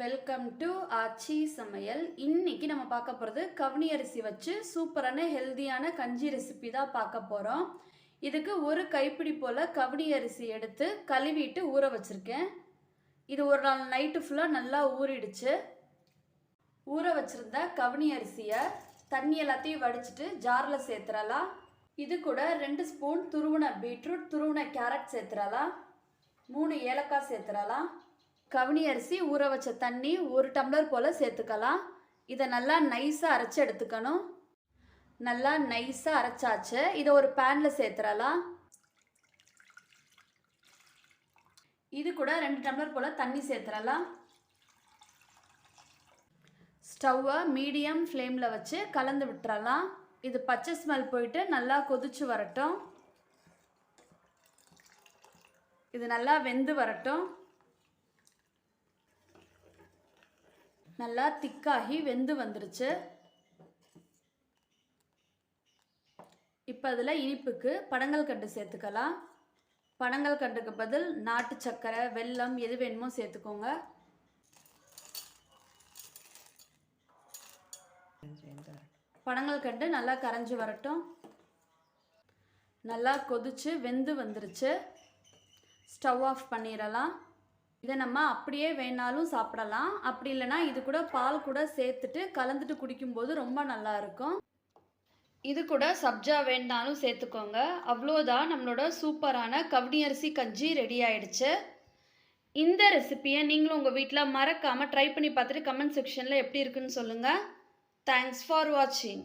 Welcome to ஆச்சி சமையல். இன்னைக்கு நம்ம பார்க்க போகிறது கவுனி அரிசி வச்சு சூப்பரான ஹெல்தியான கஞ்சி ரெசிபி தான் பார்க்க போகிறோம் இதுக்கு ஒரு கைப்பிடி போல் கவுனி அரிசி எடுத்து கழுவிட்டு ஊற வச்சுருக்கேன். இது ஒரு நாள் நைட்டு ஃபுல்லாக நல்லா ஊறிடுச்சு. ஊற வச்சுருந்த கவுனி அரிசியை தண்ணி எல்லாத்தையும் வடிச்சிட்டு ஜாரில் சேர்த்துறலாம் இது கூட ரெண்டு ஸ்பூன் துருவின பீட்ரூட் துருவின கேரட் சேர்த்துறலாம் மூணு ஏலக்காய் சேர்த்துறலாம் கவுனி அரிசி ஊற வச்ச தண்ணி ஒரு டம்ளர் போல் சேர்த்துக்கலாம். இதை நல்லா நைஸாக அரைச்சி எடுத்துக்கணும். நல்லா நைஸாக அரைச்சாச்சு. இதை ஒரு பேனில் சேர்த்துடலாம் இது கூட ரெண்டு டம்ளர் போல் தண்ணி சேர்த்துறலாம். ஸ்டவ்வை மீடியம் ஃப்ளேமில் வச்சு கலந்து விட்டுறலாம். இது பச்சை ஸ்மெல் போயிட்டு நல்லா கொதிச்சு வரட்டும். இது நல்லா வெந்து வரட்டும். நல்லா திக்காகி வெந்து வந்துருச்சு. இப்போ அதில் இனிப்புக்கு பனங்கள் கண்டு சேர்த்துக்கலாம். பனங்கள் கண்டுக்கு பதில் நாட்டு சர்க்கரை வெல்லம் எது வேணுமோ சேர்த்துக்கோங்க. பனங்கள் கண்டு நல்லா கரைஞ்சி வரட்டும். நல்லா கொதிச்சு வெந்து வந்துருச்சு. ஸ்டவ் ஆஃப் பண்ணிடலாம். இதை நம்ம அப்படியே வேணாலும் சாப்பிடலாம். அப்படி இல்லைன்னா இது கூட பால் கூட சேர்த்துட்டு கலந்துட்டு குடிக்கும்போது ரொம்ப நல்லா இருக்கும். இது கூட சப்ஜா வேணாலும் சேர்த்துக்கோங்க. அவ்வளோதான் நம்மளோட சூப்பரான கவுனி அரிசி கஞ்சி ரெடி ஆயிடுச்சு. இந்த ரெசிப்பியை நீங்களும் உங்கள் வீட்டில் மறக்காமல் ட்ரை பண்ணி பார்த்துட்டு கமெண்ட் செக்ஷனில் எப்படி இருக்குன்னு சொல்லுங்கள் தேங்க்ஸ் ஃபார் வாட்சிங்